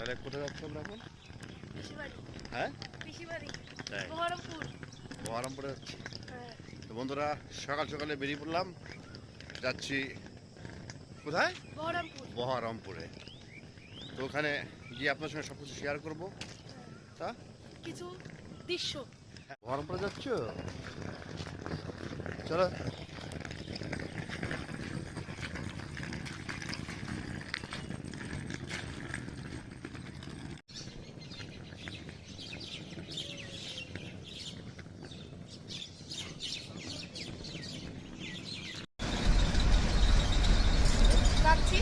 তাহলে কোথায় যাচ্ছি আমরা এখন? হ্যাঁ? বহরমপুরে। যাচ্ছি। হ্যাঁ। তো বন্ধুরা সকাল সকালে বেরিয়ে পড়লাম। যাচ্ছি কোথায়? বহরমপুর। বহরমপুরে। তো ওখানে গিয়ে আপনার সঙ্গে সব কিছু শেয়ার করব। তা? কিছু দৃশ্য। বহরমপুরে যাচ্ছ? চলো যাচ্ছি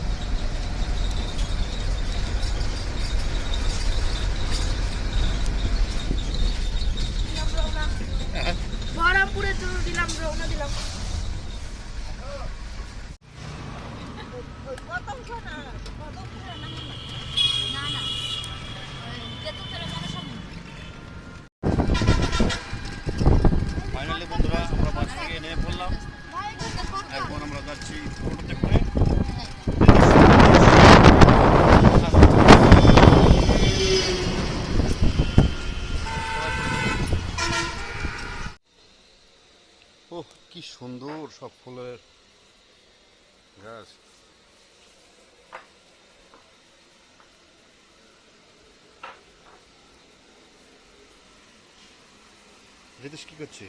দিলাম রওনা বহরমপুরের জন্য দিলাম রওনা দিলাম ফাইনালি বন্ধুরা আমরা বাস থেকে নেমে পড়লাম এখন আমরা যাচ্ছি টোটোতে করে ওহ কি সুন্দর সব ফুলের গাছ। রিতেশ কি করছে?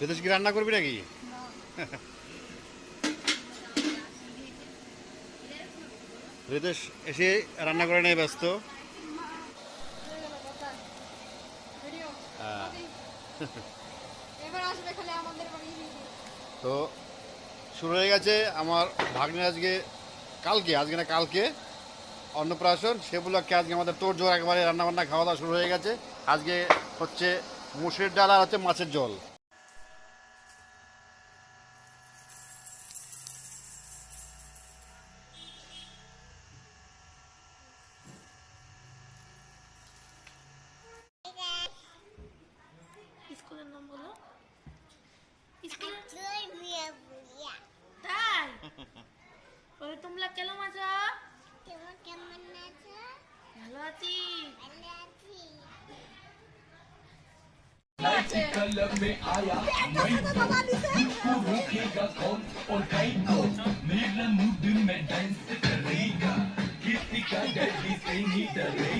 রিতেশ কি রান্না করবি নাকি? রিতেশ, এসে রান্না করে নিয়ে, ব্যস্ত। হ্যাঁ। তো শুরু হয়ে গেছে আমার ভাগ্নে আজকে কালকে, আজকে না কালকে অন্নপ্রাশন। সেগুলোকে আজকে আমাদের তোর জোর একবারে রান্নাবান্না, খাওয়া দাওয়া শুরু হয়ে গেছে। আজকে হচ্ছে মুসুর ডাল আর হচ্ছে মাছের ঝোল স্কুলের নাম বলো স্কুলের তাই বলে তোমরা কেমন আছো ভালো আছি कलम में आया मैं रुकेगा कौन और कहीं को मेरा मूड में डांस करेगा किसी का डैडी से नहीं डरेगा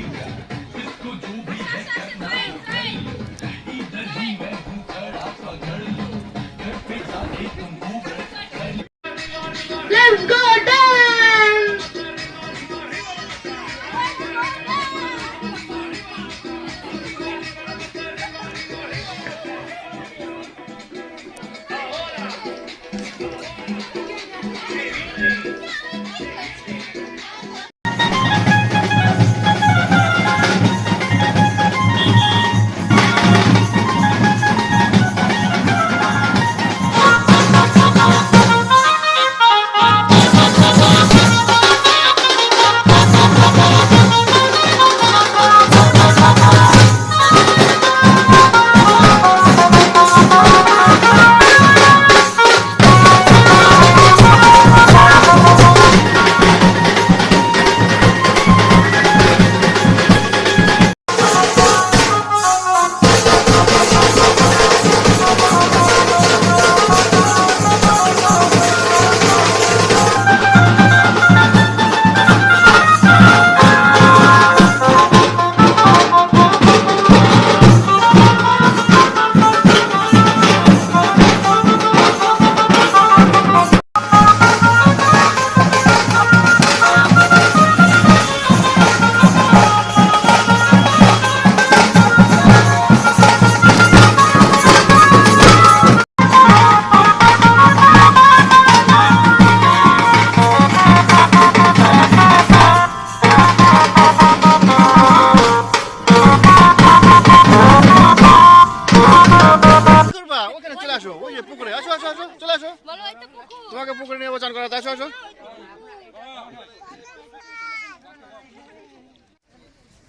চান করা আসো আসো।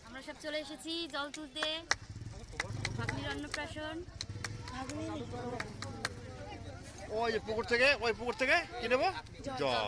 আমরা সব চলে এসেছি জল তুলতে। ভাগ্নির অন্নপ্রাশন ওই পুকুর থেকে ওই পুকুর থেকে কি নেব? জল।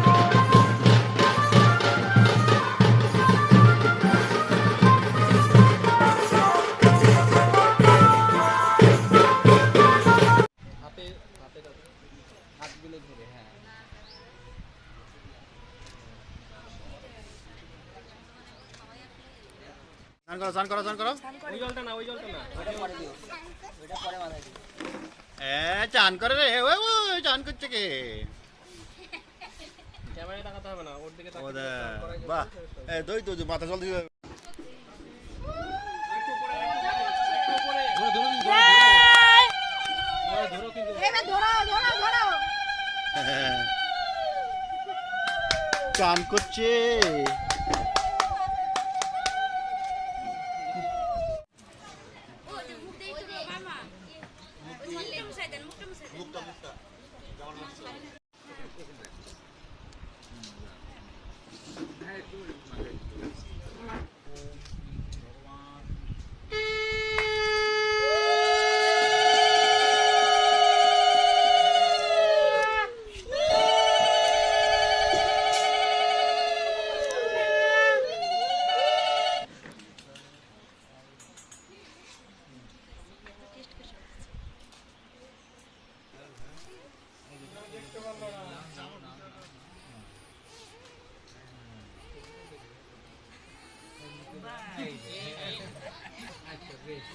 চান করো চান করো চান করো। ওই জলটা না ওই জলটা না ওটা পরে দিও। ওটা পরে মাথায় দিও। এ চান করে রে ওই ওই চান করছে কে? ক্যামেরায় তাকাতে হবে না ওর দিকে তাকাতে বাহ। এ দই তো মাথা জল দিয়ে একটু উপরে,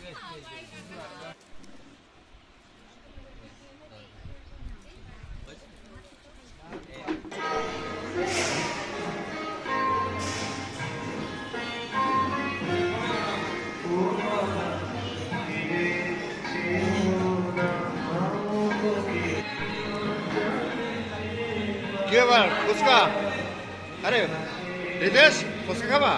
কি ব্যাপার? ফুচকা? আরে রিতেশ ফুচকা খাবা?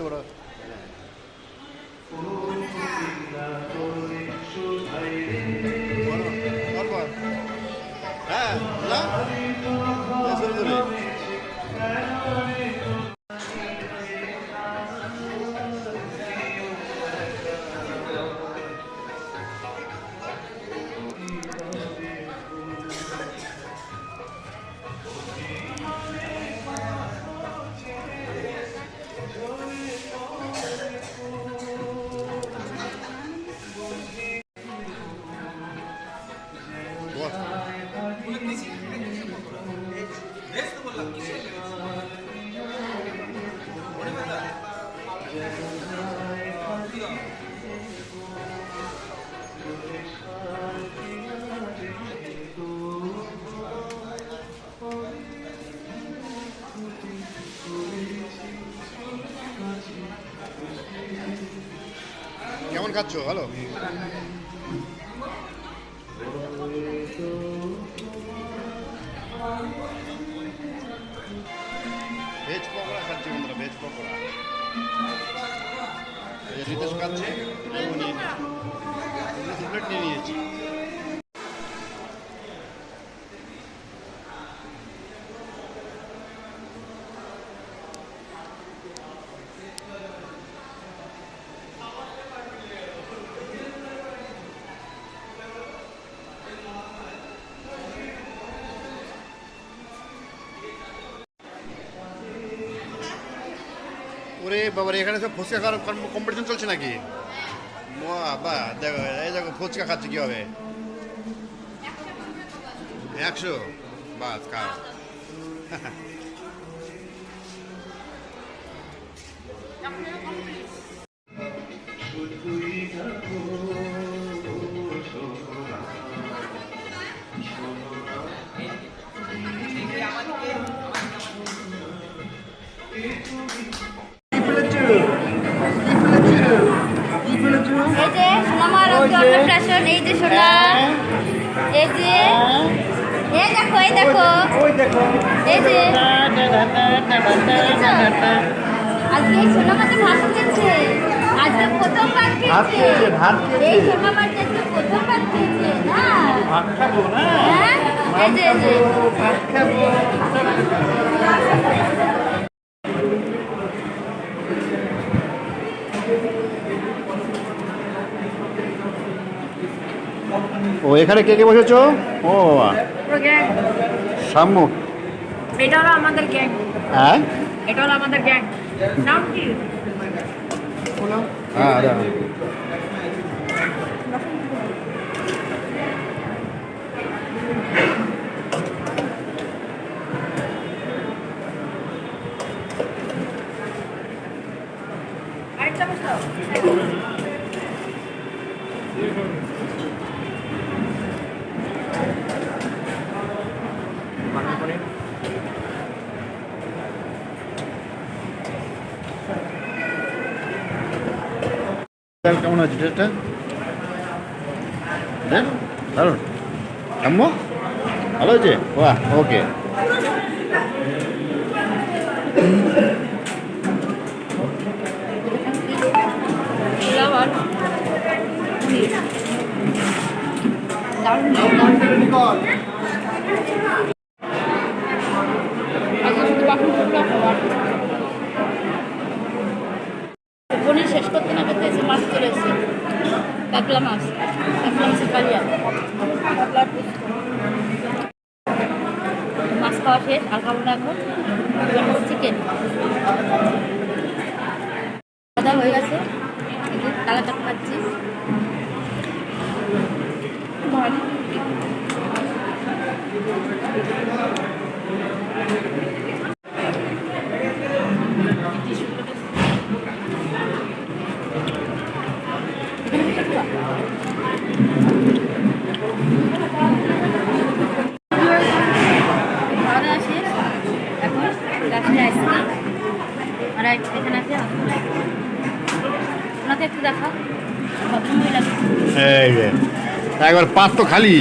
চলো, বসে কেমন খাচ্ছ ভালো। ভেজ পকোড়া খাচ্ছি বন্ধুরা ভেজ পকোড়া। রিতেশ খাচ্ছে নিয়ে নিয়েছি। ওরে বাবরে, এখানে সব ফুচকা খাওয়ার কম্পিটিশন চলছে নাকি? বাবা দেখো, এই দেখো, ফুচকা খাচ্ছে কি হবে একশো? বাস, খাও। সোনা এই যে এই দেখো এই দেখো। এই যে? আজকে এই সোনামাতে ভাত খেয়েছে। আজকে প্রথমবার খেয়েছে। এই সোনামার যে আজকে প্রথমবার খেয়েছে না? ভাত খাব না? হ্যাঁ? এই যে এই যে। ভাত খাব। ও এখানে কে কে বসেছো? ও সাম্য এটা হলো আমাদের গ্যাং হ্যাঁ? এটা হলো আমাদের গ্যাং নাম কি? হ্যাঁ দাঁড়াও। আরেকটা তাহলে কেমন আছে টেস্টটা হ্যাঁ ভালো হয়েছে বাহ ওকে পনির শেষ করতে না করতে এসে মাছ চলে এসেছে কাতলা মাছ কাতলা মাছের কালিয়া মাছ খাওয়া শেষ আর আমরা এখন চিকেন খাওয়া হয়ে গেছে এই যে তালা চাপ খাচ্ছি ভালো খাওয়া দাওয়া শেষ এখন লাস্টে আইসক্রিম আর এক- এখানে আছে আঙুর। ওনাকে একটু দেখা ভদ্রমহিলা এই যে একবার পাত তো খালি।